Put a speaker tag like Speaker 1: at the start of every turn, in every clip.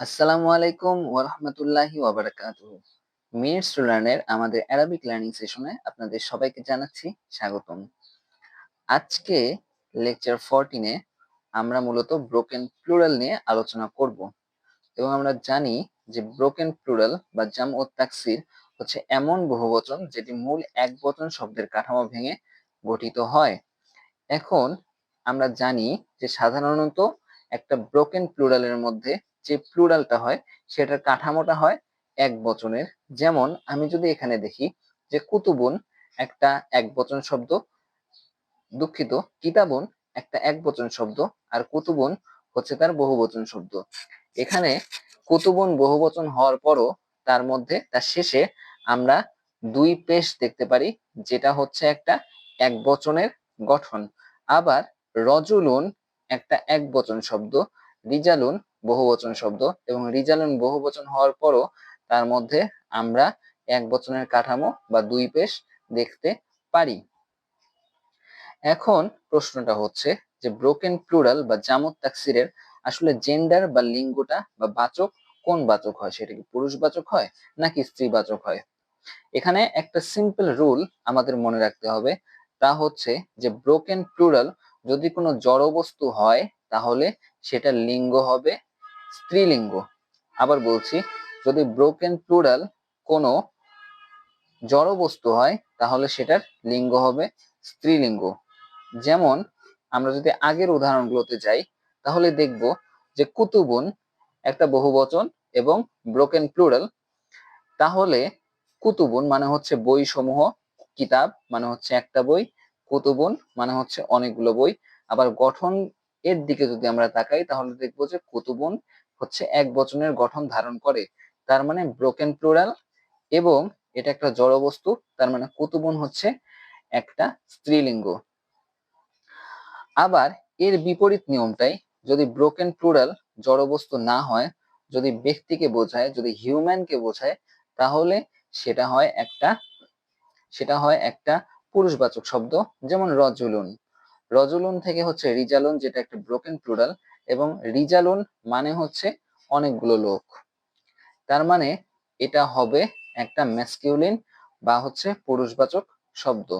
Speaker 1: আসসালামু আলাইকুম ওরহমতুল্লাহি ওয়াবারাকাতুহু। মিনিটস টু লার্নের আমাদের অ্যারাবিক লার্নিং সেশনে আপনাদের সবাইকে জানাচ্ছি স্বাগতম। আজকে লেকচার ফোরটিনে আমরা মূলত ব্রোকেন প্লুরাল নিয়ে আলোচনা করব এবং আমরা জানি যে ব্রোকেন প্লুরাল বা জাম ও তাকসির হচ্ছে এমন বহুবচন যেটি মূল এক বচন শব্দের কাঠামো ভেঙে গঠিত হয়। এখন আমরা জানি যে সাধারণত একটা ব্রোকেন প্লুরালের মধ্যে যে প্লুরালটা হয়, সেটার কাঠামোটা হয় এক বচনের। যেমন আমি যদি এখানে দেখি যে কুতুবুন একটা এক বচন শব্দ, দুঃখিত, কিতাবুন একটা এক বচন শব্দ, আর কুতুবুন হচ্ছে তার বহুবচন শব্দ। এখানে কুতুবুন বহুবচন হওয়ার পরও তার মধ্যে, তার শেষে আমরা দুই পেশ দেখতে পারি, যেটা হচ্ছে একটা এক বচনের গঠন। আবার রজুলুন একটা এক বচন শব্দ রিজালুন বহুবচন শব্দ এবং রিজালুন বহুবচন হওয়ার পরও তার মধ্যে আমরা এক বচনের কাঠামো বা দুই পেশ দেখতে পারি। এখন প্রশ্নটা হচ্ছে যে ব্রোকেন প্লুরাল বা জামত তাকসিরের আসলে জেন্ডার বা লিঙ্গটা বা বাচক কোন বাচক হয়? সেটা কি পুরুষ বাচক হয় নাকি স্ত্রী বাচক হয়? এখানে একটা সিম্পল রুল আমাদের মনে রাখতে হবে। তা হচ্ছে যে ব্রোকেন প্লুরাল যদি কোনো জড় বস্তু হয় তাহলে সেটা লিঙ্গ হবে স্ত্রীলিঙ্গ। আবার বলছি, যদি ব্রোকেন প্লুরাল কোনো জড় বস্তু হয়, তাহলে সেটার লিঙ্গ হবে স্ত্রীলিঙ্গ। যেমন, আমরা যদি আগের উদাহরণগুলোতে যাই, তাহলে দেখব যে কুতুবুন একটা বহুবচন এবং ব্রোকেন প্লুরাল তাহলে কুতুবুন মানে হচ্ছে বই সমূহ কিতাব মানে হচ্ছে একটা বই, কুতুবুন মানে হচ্ছে অনেকগুলো বই, আবার গঠন এর দিকে যদি আমরা তাকাই, তাহলে দেখব যে কুতুবুন হচ্ছে এক বচনের গঠন ধারণ করে। তার মানে ব্রোকেন প্লুরাল এবং এটা একটা জড় বস্তু, তার মানে কুতুবুন হচ্ছে একটা স্ত্রীলিঙ্গ। আবার এর বিপরীত নিয়মটাই, যদি ব্রোকেন প্লুরাল জড়বস্তু না হয়, যদি ব্যক্তিকে বোঝায়, যদি হিউম্যানকে বোঝায়, তাহলে সেটা হয় একটা, সেটা হয় একটা পুরুষবাচক শব্দ, যেমন রজুলুন। রজুলুন থেকে হচ্ছে রিজালুন, যেটা একটা ব্রোকেন প্লুরাল এবং রিজালুন মানে হচ্ছে অনেকগুলো লোক। তার মানে এটা হবে একটা ম্যাসকিউলিন বা হচ্ছে পুরুষবাচক শব্দ।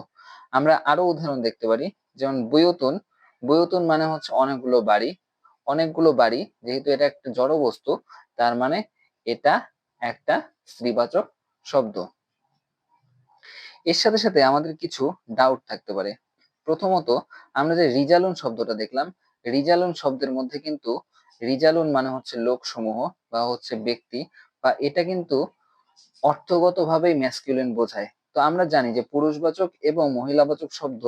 Speaker 1: আমরা আরও উদাহরণ দেখতে পারি, যেমন বৈয়তুন। বৈয়তুন মানে হচ্ছে অনেকগুলো বাড়ি। অনেকগুলো বাড়ি, যেহেতু এটা একটা জড় বস্তু, তার মানে এটা একটা স্ত্রীবাচক শব্দ। এর সাথে সাথে আমাদের কিছু ডাউট থাকতে পারে। প্রথমত, আমরা যে রিজালুন শব্দটা দেখলাম, রিজালুন শব্দের মধ্যে কিন্তু রিজালুন মানে হচ্ছে লোকসমূহ বা হচ্ছে ব্যক্তি বা এটা কিন্তু অর্থগতভাবেই ম্যাসকিউলিন বোঝায়। তো আমরা জানি যে পুরুষবাচক এবং মহিলাবাচক শব্দ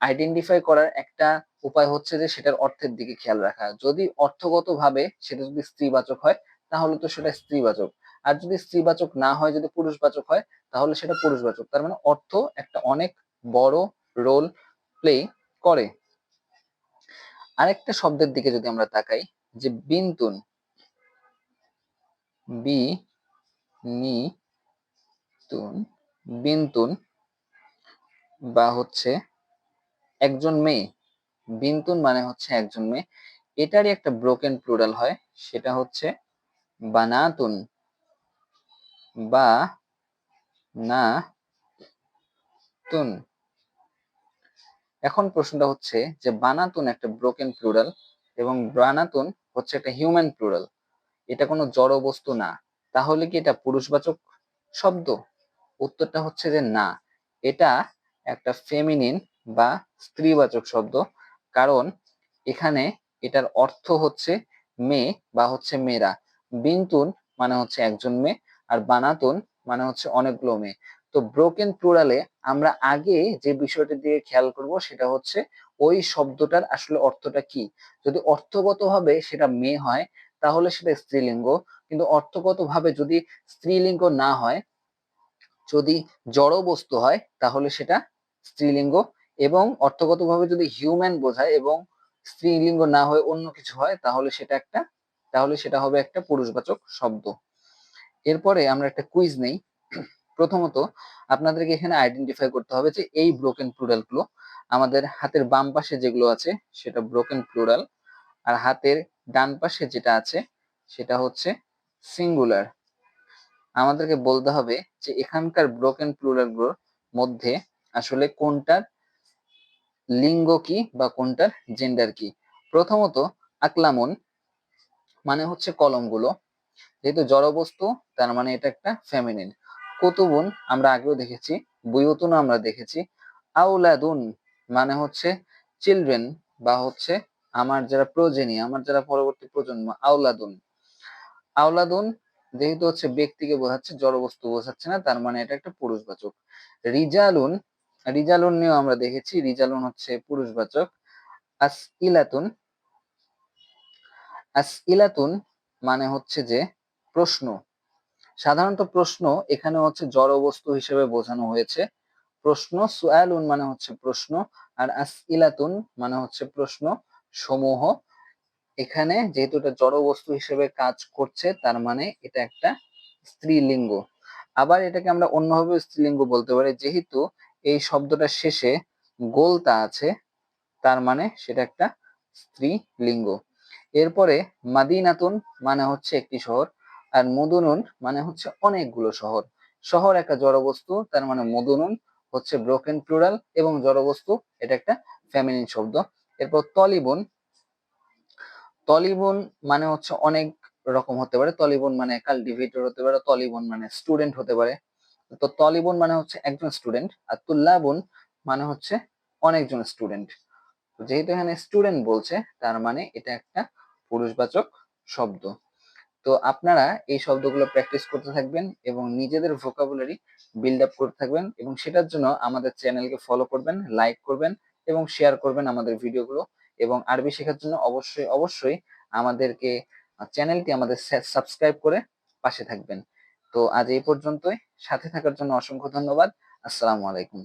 Speaker 1: আইডেন্টিফাই করার একটা উপায় হচ্ছে যে সেটার অর্থের দিকে খেয়াল রাখা। যদি অর্থগতভাবে সেটা যদি স্ত্রীবাচক হয়, তাহলে তো সেটা স্ত্রীবাচক। আর যদি স্ত্রীবাচক না হয়, যদি পুরুষবাচক হয়, তাহলে সেটা পুরুষবাচক। তার মানে অর্থ একটা অনেক বড় রোল প্লে করে। আরেকটা শব্দের দিকে যদি আমরা তাকাই, যে বিন্তুন বি, নি, তুন বিন্তুন বা হচ্ছে একজন মেয়ে। বিন্তুন মানে হচ্ছে একজন মেয়ে। এটারই একটা ব্রোকেন প্লুরাল হয়, সেটা হচ্ছে বানাতুন, বা না তুন। এখন প্রশ্নটা হচ্ছে যে বানাতুন একটা ব্রোকেন প্লুরাল এবং বানাতুন হচ্ছে একটা হিউম্যান প্লুরাল এটা কোনো জড় বস্তু না। তাহলে কি এটা পুরুষবাচক শব্দ? উত্তরটা হচ্ছে যে না। এটা একটা ফেমিনিন বা স্ত্রীবাচক শব্দ। কারণ এখানে এটার অর্থ হচ্ছে মেয়ে বা হচ্ছে মেয়েরা। বিন্তুন মানে হচ্ছে একজন মেয়ে আর বানাতুন মানে হচ্ছে অনেকগুলো মেয়ে। তো ব্রোকেন প্লুরালে আমরা আগে যে বিষয়টির দিয়ে খেয়াল করব সেটা হচ্ছে ওই শব্দটার আসলে অর্থটা কি? যদি অর্থগতভাবে সেটা মেয়ে হয়, তাহলে সেটা স্ত্রীলিঙ্গ। কিন্তু অর্থগতভাবে যদি স্ত্রীলিঙ্গ না হয়, যদি জড় বস্তু হয়, তাহলে সেটা স্ত্রীলিঙ্গ। এবং অর্থগতভাবে যদি হিউম্যান বোঝায় এবং স্ত্রীলিঙ্গ না হয়ে অন্য কিছু হয়, তাহলে সেটা একটা, তাহলে সেটা হবে একটা পুরুষবাচক শব্দ। এরপরে আমরা একটা কুইজ নেই। প্রথমত আপনাদেরকে এখানে আইডেন্টিফাই করতে হবে যে এই ব্রোকেন প্লুরালগুলো আমাদের হাতের বাম পাশে যেগুলো আছে সেটা ব্রোকেন প্লুরাল আর হাতের ডান পাশে যেটা আছে সেটা হচ্ছে সিঙ্গুলার আমাদেরকে বলতে হবে যে এখানকার ব্রোকেন প্লুরালগুলোর মধ্যে আসলে কোনটার লিঙ্গ কি বা কোনটার জেন্ডার কি? প্রথমত আকলামন মানে হচ্ছে কলমগুলো। যেহেতু জড়বস্তু, তার মানে এটা একটা ফেমিনিন কুতুবুন আমরা আগেও দেখেছি বুয়ুতুন আমরা দেখেছি। আউলাদুন মানে হচ্ছে চিলড্রেন বা হচ্ছে আমার যারা প্রজেনি আমার যারা পরবর্তী প্রজন্ম, আউলাদুন। আউলাদুন যেহেতু হচ্ছে ব্যক্তিকে বোঝাচ্ছে, জড়বস্তু বোঝাচ্ছে না, তার মানে এটা একটা পুরুষবাচক। রিজালুন রিজালুন নিয়েও আমরা দেখেছি, রিজালুন হচ্ছে পুরুষবাচক। আস ইলাতুন আস ইলাতুন মানে হচ্ছে যে প্রশ্ন। সাধারণত প্রশ্ন এখানে হচ্ছে জড় বস্তু হিসেবে বোঝানো হয়েছে। প্রশ্ন সুয়ালুন মানে হচ্ছে প্রশ্ন আর আস ইলাতুন মানে হচ্ছে প্রশ্ন সমূহ। এখানে যেহেতু এটা জড় বস্তু হিসেবে কাজ করছে, তার মানে এটা একটা স্ত্রীলিঙ্গ। আবার এটাকে আমরা অন্যভাবে স্ত্রীলিঙ্গ বলতে পারি, যেহেতু এই শব্দটার শেষে গোলতা আছে, তার মানে সেটা একটা স্ত্রীলিঙ্গ। এরপরে মাদিনাতুন মানে হচ্ছে একটি শহর। আর মদুনুন মানে হচ্ছে অনেকগুলো শহর। শহর একটা জড়বস্তু, তার মানে মদুনুন হচ্ছে ব্রোকেন প্লুরাল এবং জড়বস্তু এটা একটা ফ্যামিলিন শব্দ। এরপর তলিবন তলিবন মানে হচ্ছে অনেক রকম হতে পারে। তলিবন মানে কাল্টিভেটর হতে পারে, তলিবন মানে স্টুডেন্ট হতে পারে। তো তলিবন মানে হচ্ছে একজন স্টুডেন্ট আর তুল্লাবন মানে হচ্ছে অনেকজন স্টুডেন্ট যেহেতু এখানে স্টুডেন্ট বলছে, তার মানে এটা একটা পুরুষবাচক শব্দ। তো আপনারা এই শব্দগুলো প্র্যাকটিস করতে থাকবেন এবং নিজেদের ভোকাবুলারি বিল্ড আপ করতে থাকবেন এবং সেটার জন্য আমাদের চ্যানেলকে ফলো করবেন লাইক করবেন এবং শেয়ার করবেন আমাদের ভিডিওগুলো এবং আরবি শেখার জন্য অবশ্যই অবশ্যই আমাদেরকে চ্যানেলটি আমাদের সাবস্ক্রাইব করে পাশে থাকবেন। তো আজ এই পর্যন্তই। সাথে থাকার জন্য অসংখ্য ধন্যবাদ। আসসালামু আলাইকুম।